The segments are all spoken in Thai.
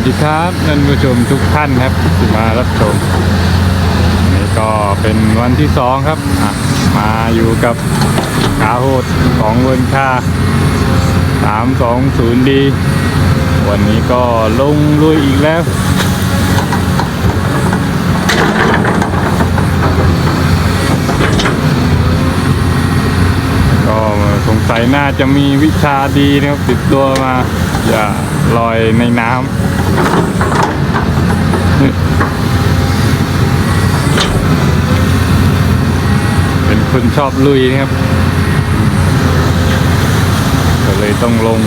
สดีครับท่านผู้ชมทุกท่านครับที่มารับชมนี่ก็เป็นวันที่สองครับมาอยู่กับขาโหดของเวินค่า 320ดีวันนี้ก็ลงลุยอีกแล้วก็สงสัยน่าจะมีวิชาดีนะครับติดตัวมา อย่าลอยในน้ำเป็นคนชอบลุยนะครับ ก็เลยต้องลง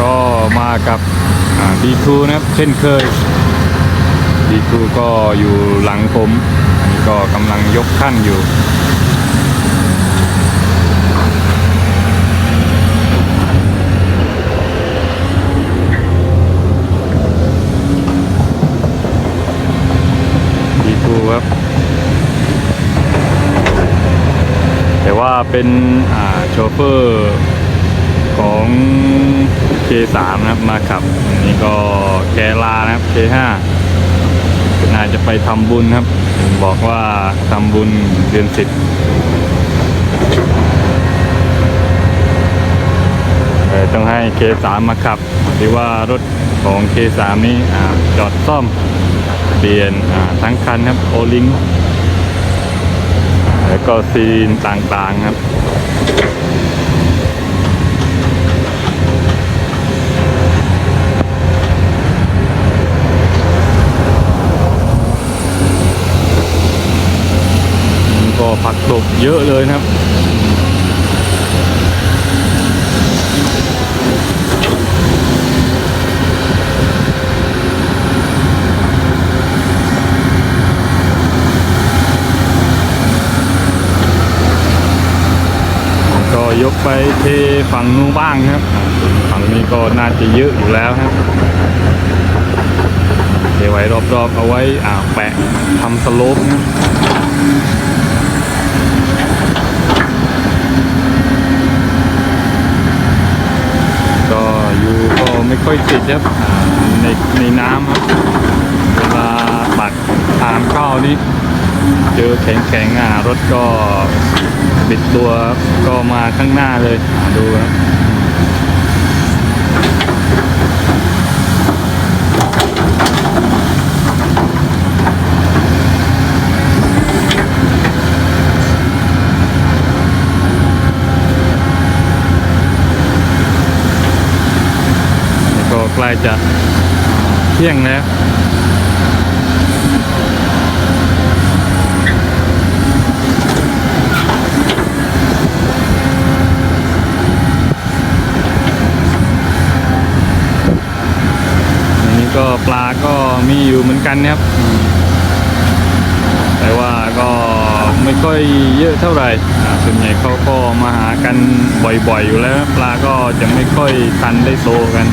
ก็มากับดีทูนะครับ เช่นเคยดีทูก็อยู่หลังผม อันนี้ก็กำลังยกขั้นอยู่ ดีทูครับ แต่ว่า เป็นโชเฟอร์ของ K3 นะครับมาขับอันนี้ก็แกลานะครับ K5 น่าจะไปทำบุญครับ บอกว่าทำบุญเดือนสิบต้องให้ K3 มาขับหรือว่ารถของ K3 นี้อจอดซ่อมเปลี่ยนทั้งคันครับโอลิง แล้วก็ซีนต่างๆครับ ก็ผักตบเยอะเลยนะครับ ก็ ยกไปเทฝั่งนู้นบ้างครับ ฝั่งนี้ก็น่าจะเยอะอยู่แล้วครับเทไว้รอบๆเอาไว้อ่าแปะทำสโลปนะก็อยู่ก็ไม่ค่อยติดครับอ่าในในน้ำครับเวลาปัดทางเข้านี่เจอแข็งแข็งๆอะรถก็ บิดตัวก็มาข้างหน้าเลยดูนี่ก็ใกล้จะเที่ยงแล้ว ก็ปลาก็มีอยู่เหมือนกันนะครับ แต่ว่าก็ไม่ค่อยเยอะเท่าไหร่ส่วนใหญ่เขาก็มาหากันบ่อยๆอยู่แล้ว ปลาก็จะไม่ค่อยทันได้โตกัน